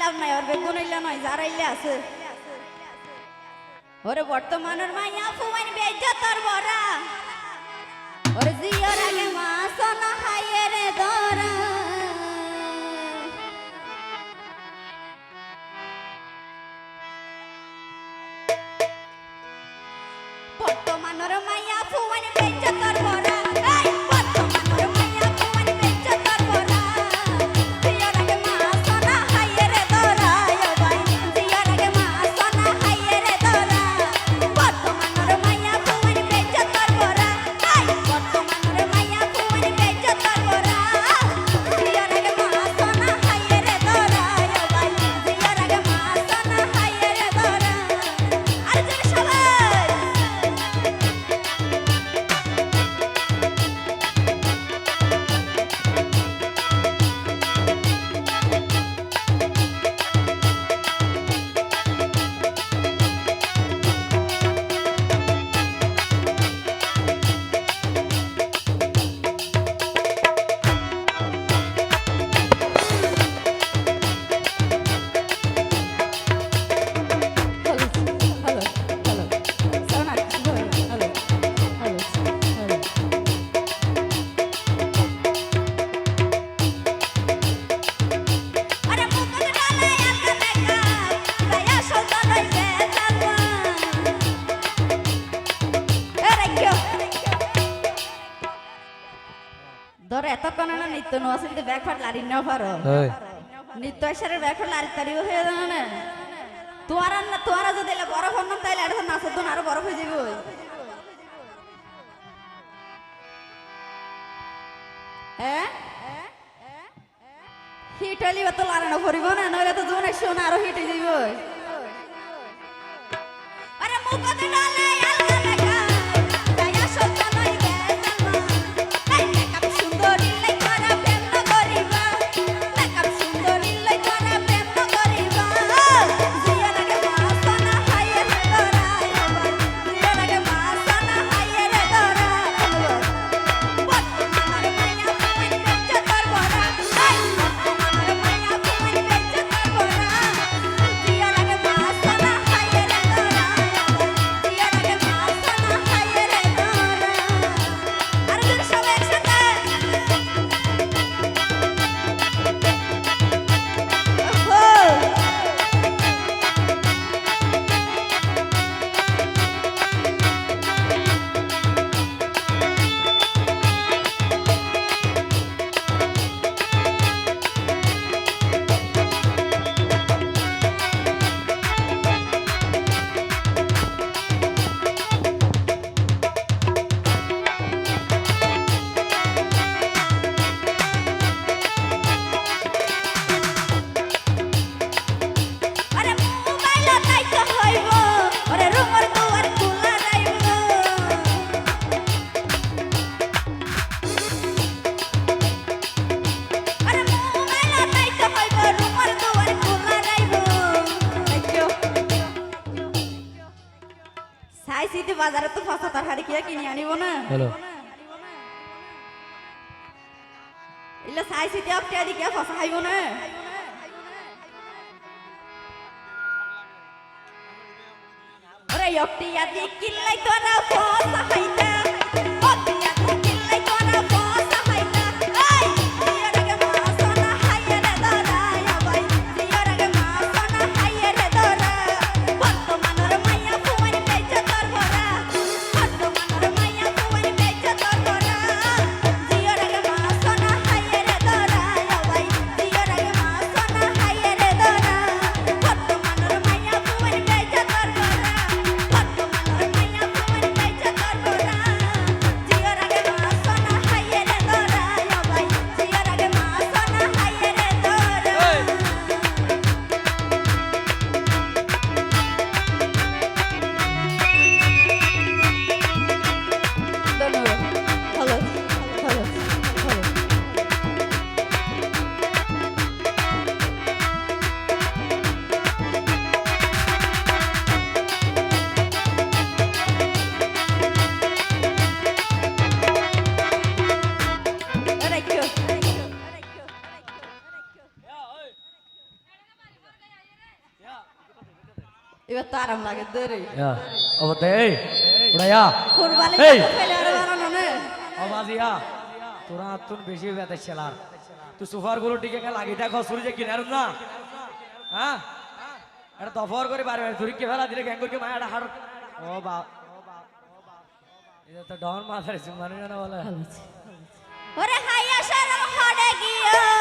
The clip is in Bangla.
লাভ নাই ওর বেতন ইলা নয়, যারা ইলে আছে। ওরে বর্তমানের মাইয়া ফুমাইন বেজা তোর বড়া। ওরে জিওর আগে মাস না হাইয়ে রে দরা। বর্তমানের মাইয়া ফুমাইন বেজা তোর তো নসিনতে ব্যাখ্যা লারি না পারো। নিত্য ঈশ্বরের ব্যাখ্যা লারি তারি হয়ে জানো না। তোয়ার না তোয়ারা যদি বরফ হন তাইলে আর নাচের দোন আরও বরফ হয়ে যাবে। হ্যাঁ হিট হলি তো লারানো করিব না নইলে তো আরও হিট হয়ে যাবে। আরে বাজারে তো ফসা তার হাড়ি কিয়া কিনে আনিব না। ইলা সাই সিটি অফ টিয়া দিকে ফসা খাইব না। ওরে অক্টিয়া দিকিলাই তোরা ফসা এবার তো আরাম লাগে ইয়া অবতে এই উড়াইয়া কুরবানি এই অবাজিয়া তোরা তুন বেশি বেতে ছেলার। তুই সোফারগুলো টিকে গেল খসুরি যে কিনার না। হ্যাঁ এটা দফর করে বারে বারে ধরি কে ফেলা দিলে গ্যাং করে মায়াটা হার ও বা এটা তো ডন মাথার না বলে। ওরে হড়ে গিয়ে।